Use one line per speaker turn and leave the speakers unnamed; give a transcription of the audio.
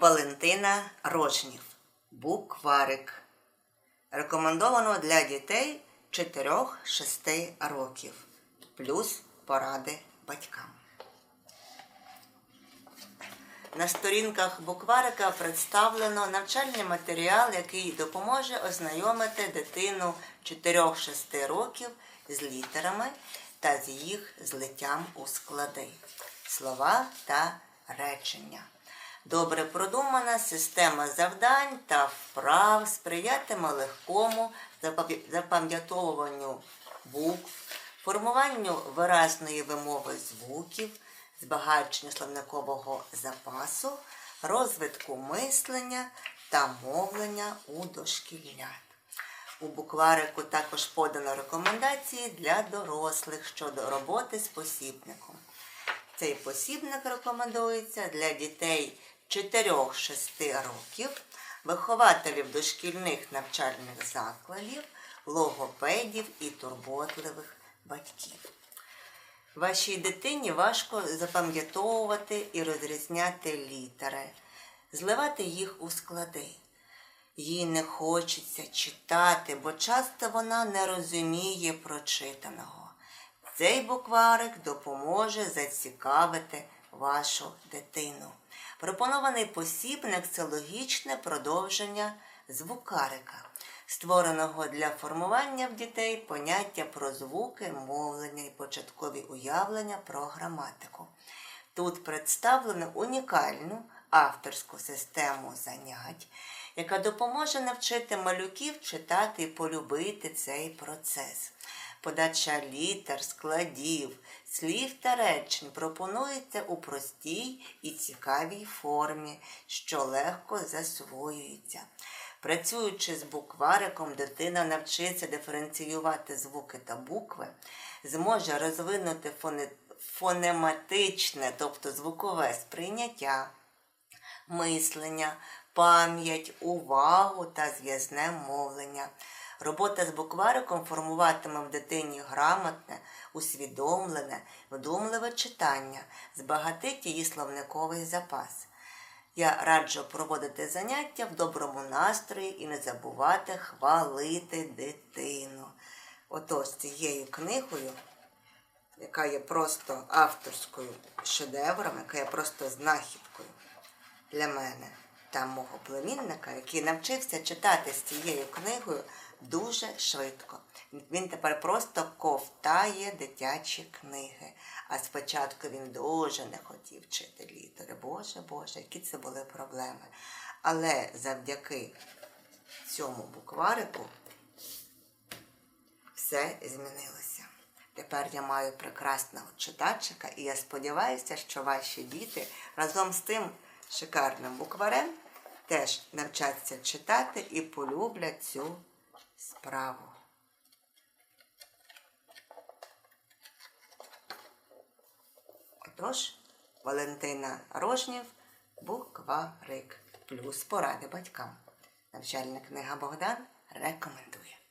Валентина Рожнів. Букварик. Рекомендовано для дітей 4-6 років. Плюс поради батькам. На сторінках букварика представлено навчальний матеріал, який допоможе ознайомити дитину 4-6 років з літерами та з їх злиттям у склади, слова та речення. Добре продумана система завдань та вправ сприятиме легкому запам'ятовуванню букв, формуванню виразної вимови звуків, збагаченню словникового запасу, розвитку мислення та мовлення у дошкільнят. У букварику також подано рекомендації для дорослих щодо роботи з посібником. Цей посібник рекомендується для дітей 4-6 років, вихователів дошкільних навчальних закладів, логопедів і турботливих батьків. Вашій дитині важко запам'ятовувати і розрізняти літери, зливати їх у склади. Їй не хочеться читати, бо часто вона не розуміє прочитаного. Цей букварик допоможе зацікавити вашу дитину. Пропонований посібник це логічне продовження звукарика, створеного для формування в дітей поняття про звуки, мовлення і початкові уявлення про граматику. Тут представлено унікальну авторську систему занять, яка допоможе навчити малюків читати і полюбити цей процес. Подача літер, складів, слів та речень пропонується у простій і цікавій формі, що легко засвоюється. Працюючи з буквариком, дитина навчиться диференціювати звуки та букви, зможе розвинути фоне- фонематичне, тобто звукове сприйняття, мислення, пам'ять, увагу та зв'язне мовлення. Робота з буквариком формуватиме в дитині грамотне, усвідомлене, вдумливе читання, збагатить її словниковий запас. Я раджу проводити заняття в доброму настрої і не забувати хвалити дитину. Отож, цією книгою, яка є просто авторською шедевром, яка є просто знахідкою для мене та мого племінника, який навчився читати з цією книгою дуже швидко. Він тепер просто ковтає дитячі книги. А спочатку він дуже не хотів вчити літери. Боже Боже, які це були проблеми. Але завдяки цьому букварику все змінилося. Тепер я маю прекрасного читачика, і я сподіваюся, що ваші діти разом з тим шикарним букварем теж навчаться читати і полюблять цю справу. Отож, Валентина Рожнів, букварик, плюс поради батькам. Навчальна книга Богдан рекомендує.